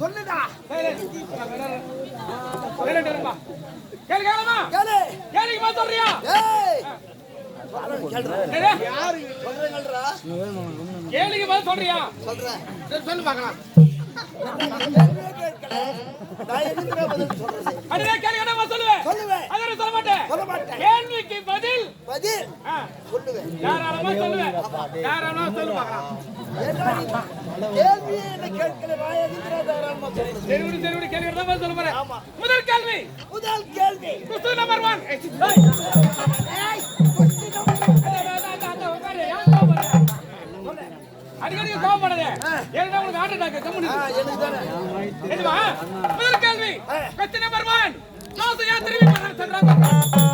சொல்லுடா சொல்றியா? கேளுக்கு பதில் சொல்றியா? சொல்றேன் சொல்லு சொல்லுவேன். கேள்விக்கு பதில் பதில் சொல்லுவேன் தாராளமா சொல்லுவேன். சொல்லு முதல் கேள்வி. முதல் கேள்வி. நம்பர் ஒன் அடிக்கடி கோவப்படாத. ஏன்னா உங்களுக்கு ஹார்ட் அட்டாக் கம்முனு கேள்வி. கொஸ்டின் நம்பர் ஒன் திரும்பி சொல்றாங்க.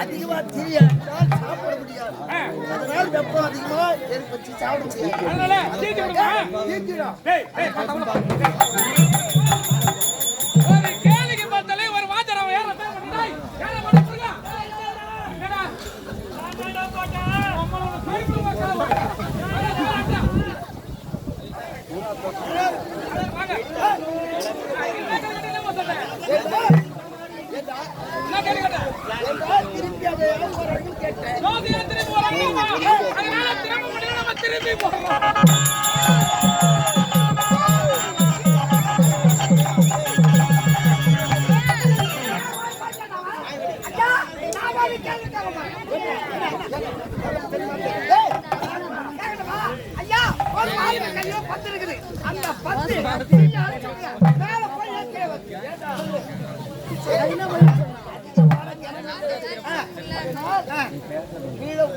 அதிகமா தீயாட்டால் சாப்பிட முடியாது ஆ, வெப்பம் அதிகமா ஏற்பட்டு சாப்பிட முடியாது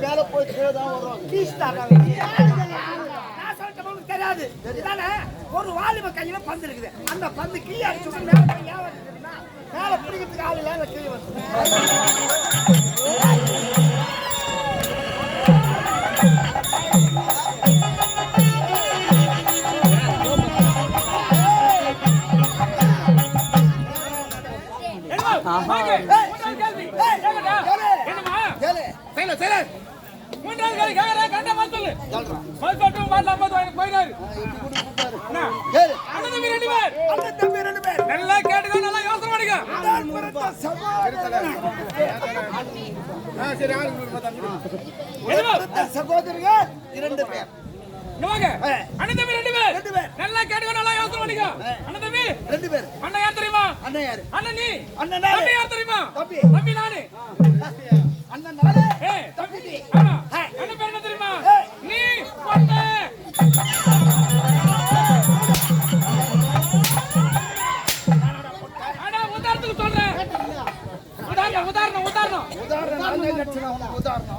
மேல போய் கீழே தான் வரும் வீசுதாங்க. தெரியாது இதானே ஒரு வாலிப கையில பந்து இருக்குது. அந்த பந்து கீழே அடிச்சு மேல வருது தெரியுமா? மேல பிடிக்கிறதுக்கு ஆள் இல்ல கீழே வந்து? வாங்க. மூன்றாவது கேள்வி. கேளுடா. என்னம்மா? கேளு சைலன், சைலன். மூன்றாவது கேள்வி கேக்குறேன், கரெக்டா பதில் சொல்லு. பதில் சொல்லிட்டு உன் பாட்டுல ஐம்பது வாங்கிட்டு போயிடாரு. என்ன? கேளு அண்ணன் தம்பி ரெண்டு பேர். அண்ணன் தம்பி ரெண்டு பேர் நல்லா கேட்டுக்கோ, நல்லா யோசனை சகோதரன் என்னம்மா? பிறந்த சகோதரர்கள் இரண்டு பேர். அண்ணன் தம்பி ரெண்டு பேர். ரெண்டு பேர். நல்லா கேட்டுக்கோ, நல்லா யோசனை பண்ணிக்கோ. அண்ணன் தம்பி, ரெண்டு பேர் அண்ணன் யார் தெரியுமா? அண்ணன் யாரு அண்ணன் நீ. அண்ணன் யார் தெரியுமா? தம்பி. தம்பி நானு. நானே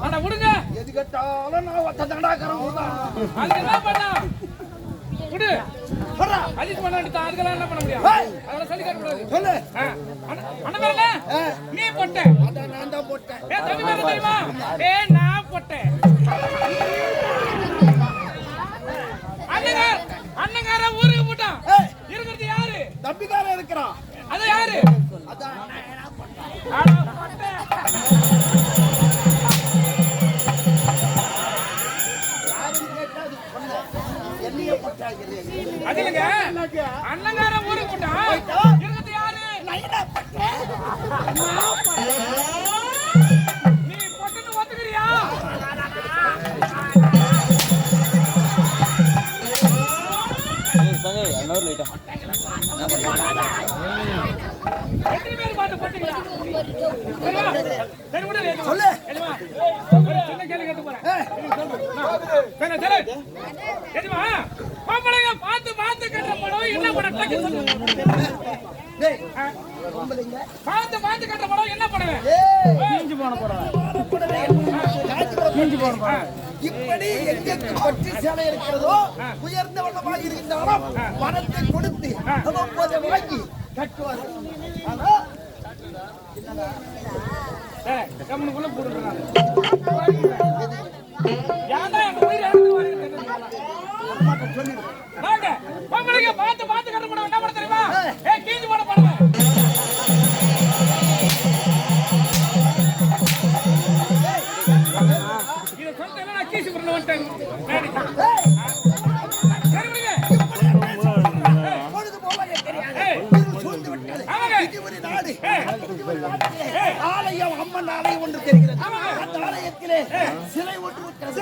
அட, விடுங்க. எது கேட்டாலும் நான் ஒத்த தண்டாக்கிறேன் உதாரணம் அதுக்கு என்ன பண்ணா? விடு. அஜித் பண்ண வேண்டியது, அதுக்கெல்லாம் என்ன பண்ண முடியும்? அதெல்லாம் சொல்லி காட்ட கூடாது. சொல்லு. நீ பொட்டை. அதான் நான் தான் போட்டேன் ஏ, தம்பி பேர் என்ன தெரியுமா? ஏ, நான் பொட்டை. அண்ணங்க அண்ணங்கார ஊருக்கு போட்டான் இருக்கிறது யாரு தம்பிக்காரன் இருக்கிறான் அது யாரு அதான் பொட்டை. என்னைய அண்ணங்கார ஊருக்கு போட்டான் இருக்கிறது யாரு நீ பொட்டுன்னு ஒத்துக்கிறியா எத்தனை பேர் பாட்டு போட்டீங்களா? சொல்லு. கட்டு பார்த்து பார்த்து கட்டுற படம் என்ன படம்? பார்த்து பார்த்து கட்டுற படம் என்ன படம்? படம். மிஞ்சி போன படம். இப்படி இருக்கிறதோ உயர்ந்த வண்ணமாக இருக்கின்றாலும் பணத்தை கொடுத்து அதை வாங்கி ஆலயம் அம்மன் ஆலயம் ஒன்று தெரிகிறது அந்த ஆலயத்திலே சிலை ஒன்று இருக்கிறது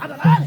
அதனால்